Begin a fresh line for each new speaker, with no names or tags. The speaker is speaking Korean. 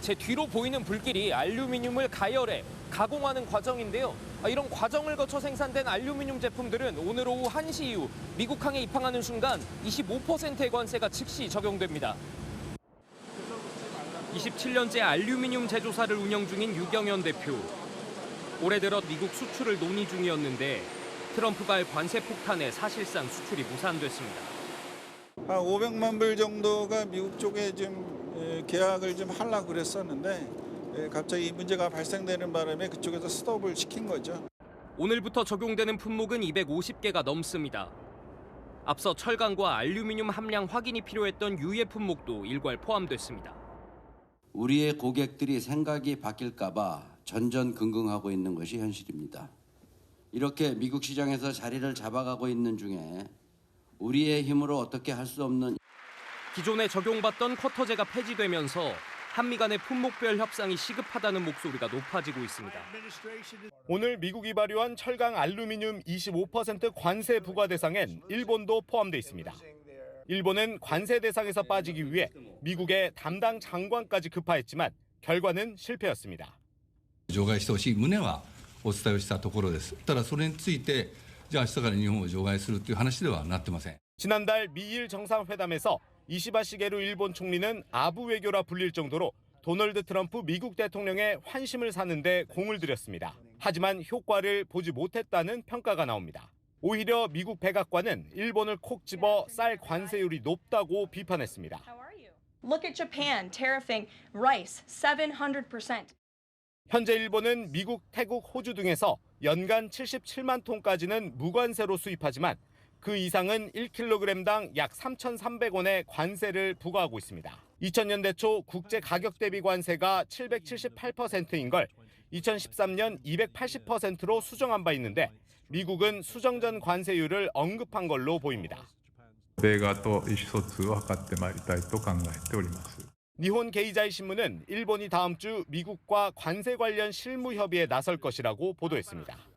제 뒤로 보이는 불길이 알루미늄을 가열해 가공하는 과정인데요. 아, 이런 과정을 거쳐 생산된 알루미늄 제품들은 오늘 오후 1시 이후 미국 항에 입항하는 순간 25%의 관세가 즉시 적용됩니다. 27년째 알루미늄 제조사를 운영 중인 유경현 대표. 올해 들어 미국 수출을 논의 중이었는데 트럼프발 관세 폭탄에 사실상 수출이 무산됐습니다.
한 500만 불 정도가 미국 쪽에 좀 에, 계약을 좀 하려고 그랬었는데 에, 갑자기 이 문제가 발생되는 바람에 그쪽에서 스톱을 시킨 거죠.
오늘부터 적용되는 품목은 250개가 넘습니다. 앞서 철강과 알루미늄 함량 확인이 필요했던 유예 품목도 일괄 포함됐습니다.
우리의 고객들이 생각이 바뀔까봐 전전긍긍하고 있는 것이 현실입니다. 이렇게 미국 시장에서 자리를 잡아가고 있는 중에 우리의 힘으로 어떻게 할 수 없는
기존에 적용받던 쿼터제가 폐지되면서 한미 간의 품목별 협상이 시급하다는 목소리가 높아지고 있습니다.
오늘 미국이 발효한 철강 알루미늄 25% 관세 부과 대상엔 일본도 포함돼 있습니다. 일본은 관세 대상에서 빠지기 위해 미국의 담당 장관까지 급파했지만 결과는 실패였습니다.
除外してほしい旨はお伝えをしたところです。ただそれについて、じゃあ明日から日本を除外するという話ではなってません。
지난달 미일 정상회담에서 이시바 시게루 일본 총리는 아부 외교라 불릴 정도로 도널드 트럼프 미국 대통령의 환심을 사는데 공을 들였습니다. 하지만 효과를 보지 못했다는 평가가 나옵니다. 오히려 미국 백악관은 일본을 콕 집어 쌀 관세율이 높다고 비판했습니다.
Look at Japan tariffing rice 700%.
현재 일본은 미국, 태국, 호주 등에서 연간 77만 톤까지는 무관세로 수입하지만 그 이상은 1kg당 약 3,300원의 관세를 부과하고 있습니다. 2000년대 초 국제 가격 대비 관세가 778%인 걸 2013년 280%로 수정한 바 있는데 미국은 수정 전 관세율을 언급한 걸로 보입니다. 니혼 게이자이 신문은 일본이 다음 주 미국과 관세 관련 실무 협의에 나설 것이라고 보도했습니다.